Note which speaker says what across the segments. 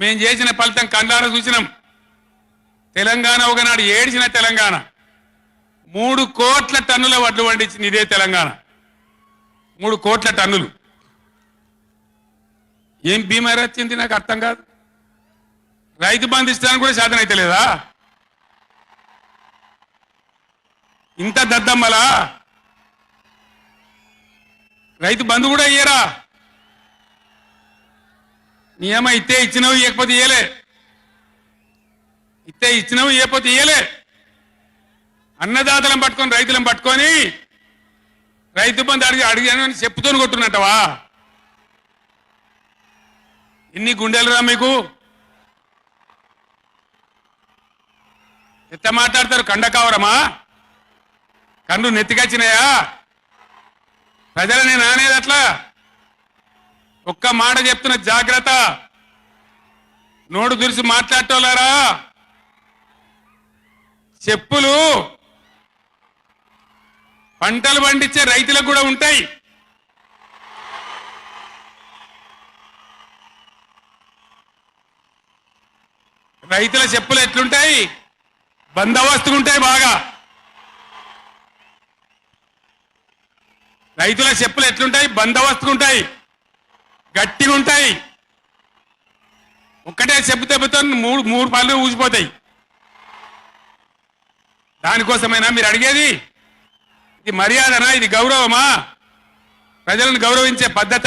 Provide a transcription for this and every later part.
Speaker 1: మేము చేసిన ఫలితం కండార చూసినాం. తెలంగాణ ఒకనాడు ఏడిచిన తెలంగాణ. మూడు కోట్ల టన్నుల వడ్లు పండించింది ఇదే తెలంగాణ. మూడు కోట్ల టన్నులు. ఏం బీమారి వచ్చింది నాకు అర్థం కాదు. రైతు బంధు ఇస్తానికి కూడా సాధన అయితే లేదా ఇంత దద్దమ్మలా? రైతు బంధు కూడా అయ్యారా? నియమ ఇత్తే ఇచ్చినవి ఇవ్వకపోతే ఇయ్యలే. ఇస్తే ఇచ్చినవి ఇవ్వకపోతే ఇయ్యలే. అన్నదాతలను పట్టుకొని రైతులను పట్టుకొని రైతు బంధు అడిగి అడిగాను అని చెప్పుతోని కొట్టున్నట్టవా? ఎన్ని గుండెలురా మీకు? ఎంత మాట్లాడతారు కండ కావరమా? కన్ను నెత్తికొచ్చినాయా ప్రజలని నానేది అట్లా? ఒక్క మాట చెప్తున్న జాగ్రత్త. నోడు దురిసి మాట్లాడటోలారా చెప్పులు పంటలు పండించే రైతులకు కూడా ఉంటాయి. రైతుల చెప్పులు ఎట్లుంటాయి? బందోబస్తుగా ఉంటాయి బాగా. రైతుల చెప్పులు ఎట్లుంటాయి? బందోబస్తుగా ఉంటాయి. గట్టిగా ఉంటాయి. ఒక్కటే చెప్పు దెబ్బతో మూడు మూడు పళ్ళు ఊసిపోతాయి. దానికోసమైనా మీరు అడిగేది? ఇది మర్యాదనా? ఇది గౌరవమా? ప్రజలను గౌరవించే పద్ధత?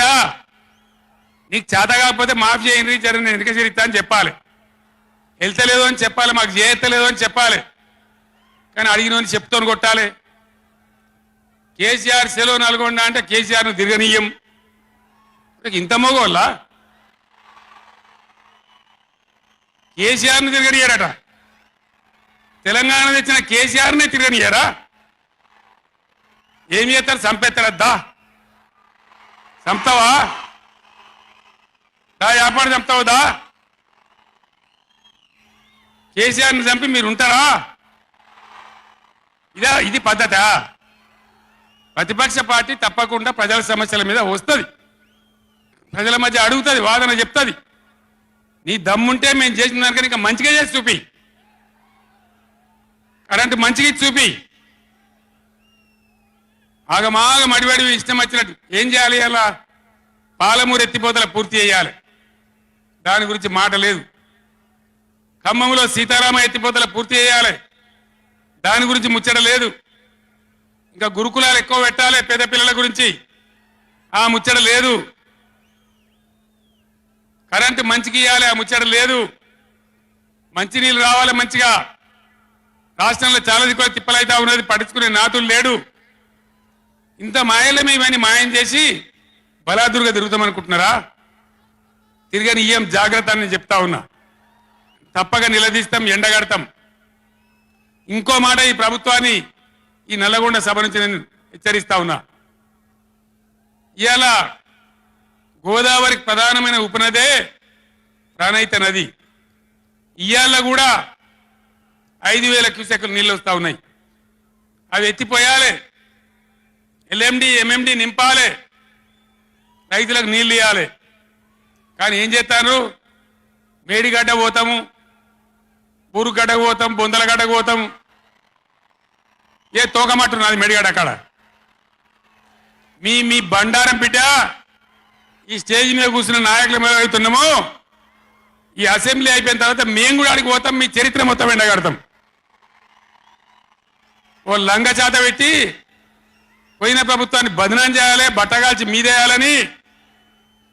Speaker 1: నీకు చేత కాకపోతే మాఫ్ చేయండి జర నేను వెనుక చేరిస్తా అని చెప్పాలి. వెళ్తలేదు అని చెప్పాలి మాకు చేయత్తలేదు అని చెప్పాలి. కానీ అడిగిన చెప్తోని కొట్టాలి. కేసీఆర్ సెలవు నల్గొండ అంటే కేసీఆర్ను తిరగనీయం. ఇంత మగోళ్ళ కేసీఆర్ని తిరగనియారట తెలంగాణ తెచ్చిన కేసీఆర్నే తిరగనియారా ఏం చేస్తారు? చంపేస్తారద్దా? చంపుతావా? దా వ్యాపారం చంపుతావుదా కేసీఆర్ని చంపి మీరు ఉంటారా ఇదా ఇది పద్ధత? ప్రతిపక్ష పార్టీ తప్పకుండా ప్రజల సమస్యల మీద వస్తుంది. ప్రజల మధ్య అడుగుతుంది వాదన చెప్తుంది. నీ దమ్ముంటే మేము చేసిన దానికని ఇంకా మంచిగా చేసి చూపి. కరెంటు మంచిగా చూపి. ఆగమాగ మడివడి ఇష్టం వచ్చినట్టు ఏం చేయాలి అలా? పాలమూరు ఎత్తిపోతల పూర్తి చేయాలి. దాని గురించి మాట లేదు. ఖమ్మంలో సీతారామ ఎత్తిపోతల పూర్తి చేయాలి. దాని గురించి ముచ్చట లేదు. ఇంకా గురుకులాలు ఎక్కువ పెట్టాలి పేద పిల్లల గురించి. ఆ ముచ్చట లేదు. కరెంటు మంచికి ఇవ్వాలి ఆ ముచ్చట లేదు. మంచినీళ్ళు రావాలి మంచిగా. రాష్ట్రంలో చాలా దిక్కువ తిప్పలైతా ఉన్నది పట్టించుకునే నాతులు లేడు. ఇంత మాయలమే మేమని మాయం చేసి బలాదురుగా తిరుగుతామనుకుంటున్నారా తిరగని ఇయ్యం జాగ్రత్త అని చెప్తా ఉన్నా. తప్పక నిలదీస్తాం ఎండగడతాం ఇంకో మాట ఈ ప్రభుత్వాన్ని ఈ నల్లగొండ సభ నుంచి నేను హెచ్చరిస్తా ఉన్నా. ఇవాళ గోదావరికి ప్రధానమైన ఉపనదే ప్రాణైత నది. ఇవాళ కూడా ఐదు వేల క్యూసెక్లు నీళ్ళు వస్తూ ఉన్నాయి. అవి ఎత్తిపోయాలి. ఎల్ఎండి ఎంఎండి నింపాలి. రైతులకు నీళ్ళు ఇవ్వాలి కానీ ఏం చేస్తారు? మేడిగడ్డ పోతాము బూరుగడ్డ పోతాం బొందలగడ్డకు పోతాం ఏ తోకమట్టు నాది మేడిగడ్డ అక్కడ మీ మీ బండారం బిడ్డ ఈ స్టేజ్ మీద కూర్చున్న నాయకుల మీద అవుతున్నాము ఈ అసెంబ్లీ అయిపోయిన తర్వాత మేము కూడా అడిగి పోతాం మీ చరిత్ర మొత్తం ఎండగడతాం. ఓ లంగ చేత పెట్టి పోయిన ప్రభుత్వాన్ని బదనం చేయాలి బట్టగాల్చి మీదేయాలని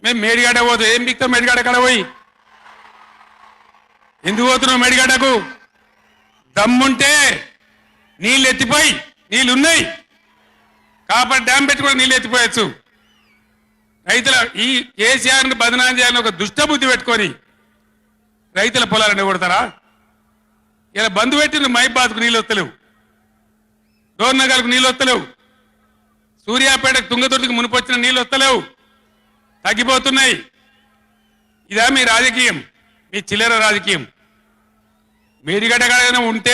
Speaker 1: మేము మేడిగడ్డ పోతాం ఏం బిక్తాం మేడిగడ్డ కడ పోయి? ఎందుకు పోతున్నావు మేడిగడ్డకు? దమ్ముంటే నీళ్ళు ఎత్తిపోయి నీళ్ళు ఉన్నాయి కాపర్ డ్యామ్ పెట్టి కూడా నీళ్ళు ఎత్తిపోయచ్చు. రైతుల ఈ కేసీఆర్ని బదనాం చేయాలని ఒక దుష్టబుద్ధి పెట్టుకొని రైతుల పొలాలను కొడతారా ఇలా బంధు పెట్టిన మైబాద్కు నీళ్ళు వస్తలేవు డోర్నగర్కు నీళ్ళు వస్తలేవు సూర్యాపేటకు తుంగతుర్తికి మునిపొచ్చిన నీళ్ళు వస్తలేవు తగ్గిపోతున్నాయి. ఇదా మీ రాజకీయం. మీ చిల్లర రాజకీయం. మీరు కాడైనా ఉంటే